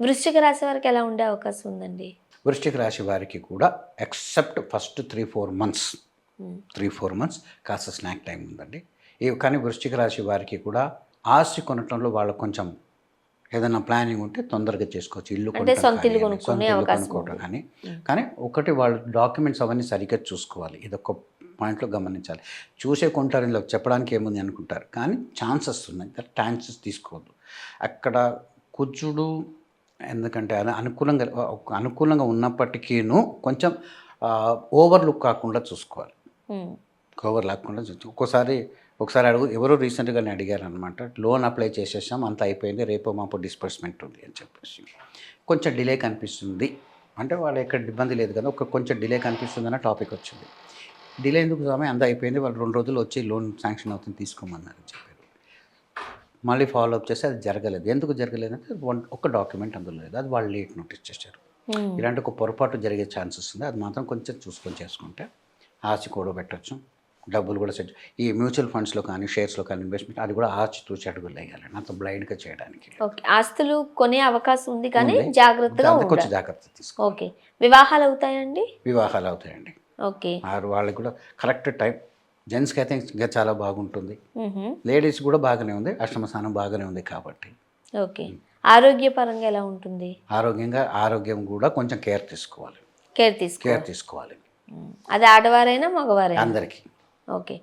వృశ్చిక రాశి వారికి ఎలా ఉండే అవకాశం ఉందండి? వృశ్చిక రాశి వారికి కూడా except first three four months. Three four months కాస్త స్నాక్ టైం ఉందండి. కానీ వృశ్చిక రాశి వారికి కూడా ఆస్తి కొనటంలో వాళ్ళకు కొంచెం ఏదైనా ప్లానింగ్ ఉంటే తొందరగా చేసుకోవచ్చు. ఇల్లు ఇల్లు కానీ, ఉంది. కానీ ఒకటి వాళ్ళు డాక్యుమెంట్స్ అవన్నీ సరిగ్గా చూసుకోవాలి. ఇదొక పాయింట్లో గమనించాలి. చూసే కొంటారు ఇందులో చెప్పడానికి ఏముంది అనుకుంటారు. కానీ ఛాన్సెస్ ఉన్నాయి. ఛాన్సెస్ తీసుకోవద్దు. అక్కడ కుజుడు ఎందుకంటే అది అనుకూలంగా అనుకూలంగా ఉన్నప్పటికీను కొంచెం ఓవర్లుక్ కాకుండా చూసుకోవాలి. కవర్ లేకుండా చూసి- ఒక్కోసారి ఒకసారి అడుగు ఎవరో రీసెంట్గానే అడిగారు అనమాట లోన్ అప్లై చేసేసాం అంత అయిపోయింది రేపు మాపు డిస్బర్స్మెంట్ ఉంది అని చెప్పేసి. కొంచెం డిలే కనిపిస్తుంది. అంటే వాళ్ళు ఎక్కడ ఇబ్బంది లేదు కదా ఒక కొంచెం డిలే కనిపిస్తుంది అన్న టాపిక్ వచ్చింది. డిలే ఎందుకు స్వామి? అంత అయిపోయింది వాళ్ళు రెండు రోజులు వచ్చి లోన్ శాంక్షన్ అవుతుంది తీసుకోమన్నారు అని చెప్పారు. మళ్ళీ ఫాలో అప్ చేస్తే అది జరగలేదు. ఎందుకు జరగలేదంటే వన్ ఒక డాక్యుమెంట్ అందులో లేదు. అది వాళ్ళు లేట్ నోటీస్ చేశారు. ఇలాంటి ఒక పొరపాటు జరిగే ఛాన్సెస్ ఉంది అది మాత్రం కొంచెం చూసుకొని చేసుకుంటే ఆచి కూడా పెట్టచ్చు. డబ్బులు కూడా సెట్ ఈ మ్యూచువల్ ఫండ్స్లో కానీ షేర్స్లో కానీ ఇన్వెస్ట్మెంట్ అది కూడా ఆచి తూచి అడుగులు వేయాలండి అంత బ్లైండ్గా చేయడానికి. ఓకే. ఆస్తులు కొనే అవకాశం ఉంది కానీ. జాగ్రత్తగా కొంచెం జాగ్రత్త తీసుకో ఓకే. వివాహాలు అవుతాయండి? వివాహాలు అవుతాయండి. ఓకే. వాళ్ళకి కూడా కరెక్ట్ టైం జెంట్స్కి అయితే ఇంకా చాలా బాగుంటుంది. లేడీస్ కూడా బాగానే ఉంది. అష్టమ స్థానం బాగానే ఉంది కాబట్టి. ఓకే. ఆరోగ్యపరంగా ఎలా ఉంటుంది? ఆరోగ్యంగా ఆరోగ్యం కూడా కొంచెం కేర్ తీసుకోవాలి. కేర్ తీసుకో కేర్ తీసుకోవాలి. అది ఆడవారైనా మగవారైనా? అందరికీ. ఓకే.